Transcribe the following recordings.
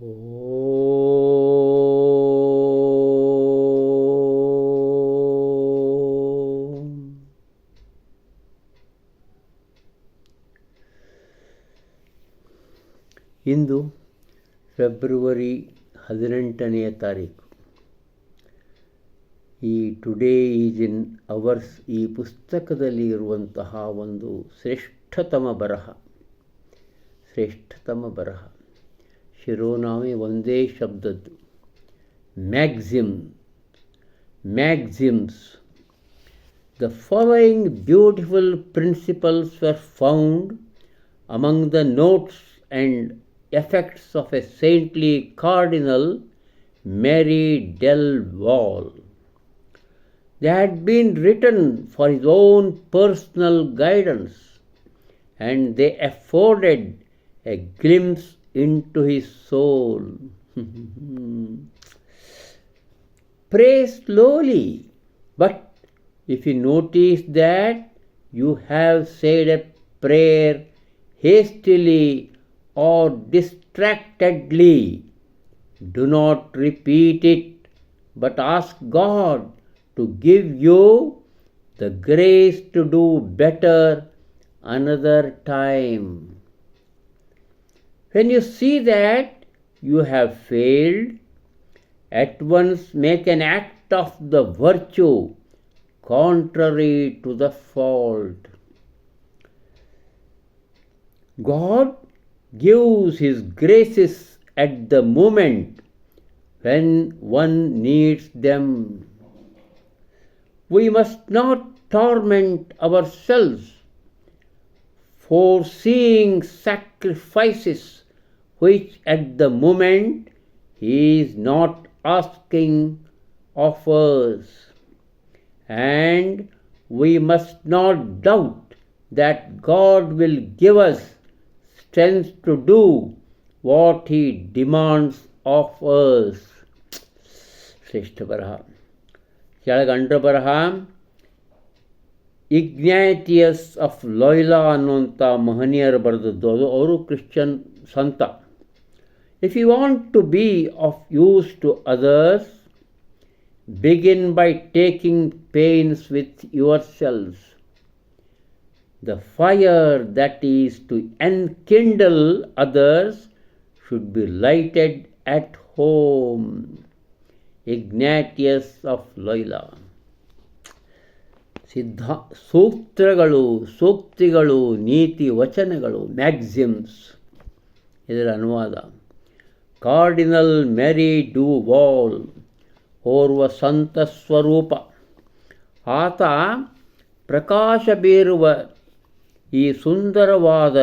ಇಂದು February ಹದಿನೆಂಟನೆಯ ತಾರೀಕು. ಈ ಟುಡೇ ಈಸ್ ಇನ್ ಅವರ್ಸ್ ಈ ಪುಸ್ತಕದಲ್ಲಿ ಇರುವಂತಹ ಒಂದು ಶ್ರೇಷ್ಠತಮ ಬರಹ. ಶ್ರೇಷ್ಠತಮ ಬರಹ. ಶಿರೋನಾಮೆ ಒಂದೇ ಶಬ್ದದ್ದು maxim maxims the following beautiful principles were found among the notes and effects of a saintly cardinal, Mary Del Val. They had been written for his own personal guidance, and they afforded a glimpse into his soul. Pray slowly, but if you notice that you have said a prayer hastily or distractedly, do not repeat it, but ask God to give you the grace to do better another time. When you see that you have failed, at once make an act of the virtue contrary to the fault. God gives His graces at the moment when one needs them. We must not torment ourselves foreseeing sacrifices which at the moment He is not asking of us. And we must not doubt that God will give us strength to do what He demands of us. ಶ್ರೇಷ್ಠ ಬರಹ ಕೆಳಗಂಡ್ರ ಬರಹ ಇಗ್ನ್ಯಾಟಿಯಸ್ of ಲೊಯ್ಲಾ ಅನ್ನುವಂಥ ಮಹನೀಯರು ಬರೆದದ್ದು ಅದು ಅವರು Christian ಸಂತ If you want to be of use to others begin by taking pains with your selves the fire that is to enkindle others should be lighted at home. Ignatius of Loyola. ಸಿದ್ಧ ಸೂತ್ರಗಳು ಸೂಕ್ತಿಗಳು ನೀತಿ ವಚನಗಳು ಮ್ಯಾಗ್ಝಿಮ್ಸ್ ಇದರ ಅನುವಾದ cardinal ಮೆರಿ do wall ಓರ್ವ ಸಂತ ಸ್ವರೂಪ. ಆತ ಪ್ರಕಾಶ ಬೀರುವ ಈ ಸುಂದರವಾದ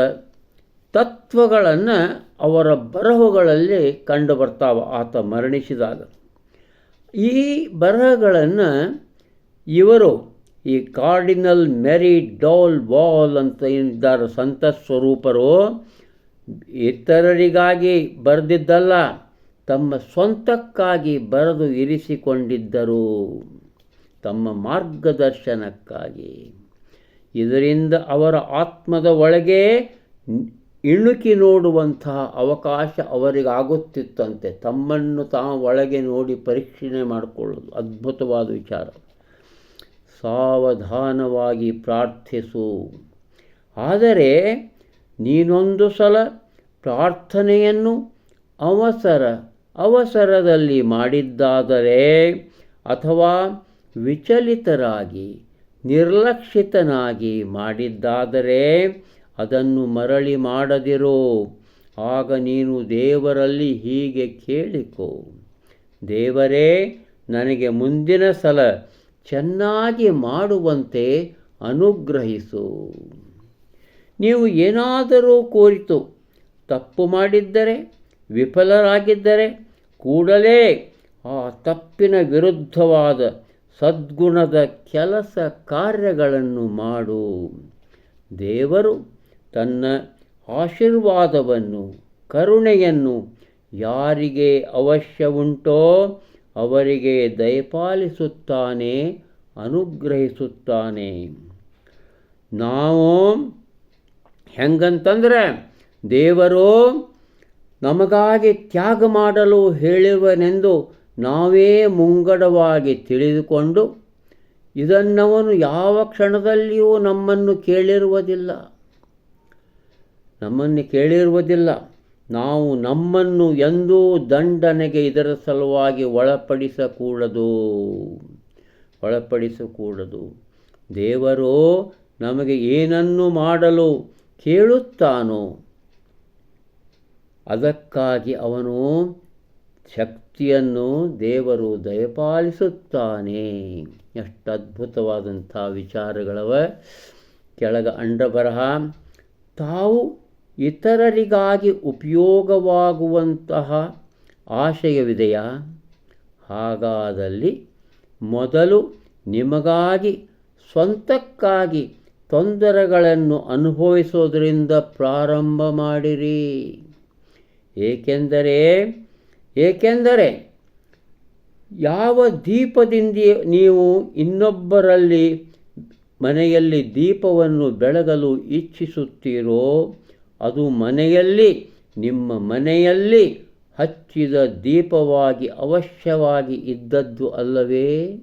ತತ್ವಗಳನ್ನು ಅವರ ಬರಹಗಳಲ್ಲಿ ಕಂಡು ಬರ್ತಾವೆ, ಆತ ಮರಣಿಸಿದಾಗ. ಈ ಬರಹಗಳನ್ನು ಇವರು ಈ ಕಾರ್ಡಿನಲ್ ಮೆರಿ ಡಾಲ್ ವಾಲ್ ಅಂತ ಇದ್ದಾರೆ, ಸಂತ ಸ್ವರೂಪರು. ಇತರರಿಗಾಗಿ ಬರೆದಿದ್ದಲ್ಲ, ತಮ್ಮ ಸ್ವಂತಕ್ಕಾಗಿ ಬರೆದು ಇರಿಸಿಕೊಂಡಿದ್ದರು. ತಮ್ಮ ಮಾರ್ಗದರ್ಶನಕ್ಕಾಗಿ. ಇದರಿಂದ ಅವರ ಆತ್ಮದ ಒಳಗೆ ಇಣುಕಿ ನೋಡುವಂತಹ ಅವಕಾಶ ಅವರಿಗಾಗುತ್ತಿತ್ತಂತೆ. ತಮ್ಮನ್ನು ತಾವು ಒಳಗೆ ನೋಡಿ ಪರೀಕ್ಷಣೆ ಮಾಡಿಕೊಳ್ಳೋದು ಅದ್ಭುತವಾದ ವಿಚಾರ. ಸಾವಧಾನವಾಗಿ ಪ್ರಾರ್ಥಿಸು. ಆದರೆ ನೀನೊಂದು ಸಲ ಪ್ರಾರ್ಥನೆಯನ್ನು ಅವಸರ, ಅವಸರದಲ್ಲಿ ಮಾಡಿದ್ದಾದರೆ ಅಥವಾ ವಿಚಲಿತರಾಗಿ, ನಿರ್ಲಕ್ಷಿತನಾಗಿ ಮಾಡಿದ್ದಾದರೆ ಅದನ್ನು ಮರಳಿ ಮಾಡದಿರೋ. ಆಗ ನೀನು ದೇವರಲ್ಲಿ ಹೀಗೆ ಕೇಳಿಕೊ. ದೇವರೇ, ನನಗೆ ಮುಂದಿನ ಸಲ ಚೆನ್ನಾಗಿ ಮಾಡುವಂತೆ ಅನುಗ್ರಹಿಸು. ನೀವು ಏನಾದರೂ ಕೋರಿತು ತಪ್ಪು ಮಾಡಿದ್ದರೆ, ವಿಫಲರಾಗಿದ್ದರೆ ಕೂಡಲೇ ಆ ತಪ್ಪಿನ ವಿರುದ್ಧವಾದ ಸದ್ಗುಣದ ಕೆಲಸ ಕಾರ್ಯಗಳನ್ನು ಮಾಡು. ದೇವರು ತನ್ನ ಆಶೀರ್ವಾದವನ್ನು, ಕರುಣೆಯನ್ನು ಯಾರಿಗೆ ಅವಶ್ಯ ಉಂಟೋ ಅವರಿಗೆ ದಯಪಾಲಿಸುತ್ತಾನೆ, ಅನುಗ್ರಹಿಸುತ್ತಾನೆ. ನಾವು ಹೆಂಗಂತಂದರೆ ದೇವರು, ನಮಗಾಗಿ ತ್ಯಾಗ ಮಾಡಲು ಹೇಳಿರುವನೆಂದು ನಾವೇ ಮುಂಗಡವಾಗಿ ತಿಳಿದುಕೊಂಡು ಇದನ್ನವನು ಯಾವ ಕ್ಷಣದಲ್ಲಿಯೂ ನಮ್ಮನ್ನು ಕೇಳಿರುವುದಿಲ್ಲ. ನಮ್ಮನ್ನು ಕೇಳಿರುವುದಿಲ್ಲ. ನಾವು ನಮ್ಮನ್ನು ಎಂದೂ ದಂಡನೆಗೆ ಇದರ ಸಲುವಾಗಿ ಒಳಪಡಿಸಕೂಡದು. ಒಳಪಡಿಸಕೂಡದು. ದೇವರು, ನಮಗೆ ಏನನ್ನು ಮಾಡಲು ಕೇಳುತ್ತಾನೋ ಅದಕ್ಕಾಗಿ ಅವನು ಶಕ್ತಿಯನ್ನು ದೇವರು ದಯಪಾಲಿಸುತ್ತಾನೆ. ಎಷ್ಟು ಅದ್ಭುತವಾದಂಥ ವಿಚಾರಗಳವ. ಕೆಳಗ ಅಂಡಬರಹ, ತಾವು ಇತರರಿಗಾಗಿ ಉಪಯೋಗವಾಗುವಂತಹ ಆಶಯವಿದೆಯಾ? ಹಾಗಾದಲ್ಲಿ ಮೊದಲು ನಿಮಗಾಗಿ, ಸ್ವಂತಕ್ಕಾಗಿ ತೊಂದರೆಗಳನ್ನು ಅನುಭವಿಸೋದರಿಂದ ಪ್ರಾರಂಭ ಮಾಡಿರಿ. ಏಕೆಂದರೆ ಏಕೆಂದರೆ ಯಾವ ದೀಪದಿಂದ ನೀವು ಇನ್ನೊಬ್ಬರಲ್ಲಿ ಮನೆಯಲ್ಲಿ ದೀಪವನ್ನು ಬೆಳಗಲು ಇಚ್ಛಿಸುತ್ತೀರೋ, ಅದು ಮನೆಯಲ್ಲಿ, ನಿಮ್ಮ ಮನೆಯಲ್ಲಿ ಹಚ್ಚಿದ ದೀಪವಾಗಿ ಅವಶ್ಯವಾಗಿ ಇದ್ದದ್ದು ಅಲ್ಲವೇ?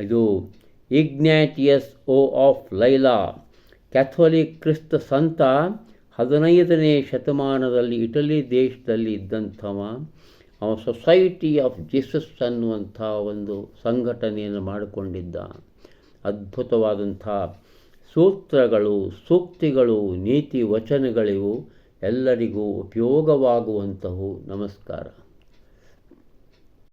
ಇದು ಇಗ್ನ್ಯಾಟಿಯಸ್ ಓ ಆಫ್ ಲೈಲಾ, ಕ್ಯಾಥೋಲಿಕ್ ಕ್ರಿಸ್ತ ಸಂತ ಹದಿನೈದನೇ ಶತಮಾನದಲ್ಲಿ ಇಟಲಿ ದೇಶದಲ್ಲಿ ಇದ್ದಂಥವ, ಅವ ಸೊಸೈಟಿ ಆಫ್ ಜೀಸಸ್ ಅನ್ನುವಂಥ ಒಂದು ಸಂಘಟನೆಯನ್ನು ಮಾಡಿಕೊಂಡಿದ್ದ. ಅದ್ಭುತವಾದಂಥ ಸೂತ್ರಗಳು, ಸೂಕ್ತಿಗಳು, ನೀತಿ, ವಚನಗಳಿವು ಎಲ್ಲರಿಗೂ ಉಪಯೋಗವಾಗುವಂಥವು. ನಮಸ್ಕಾರ.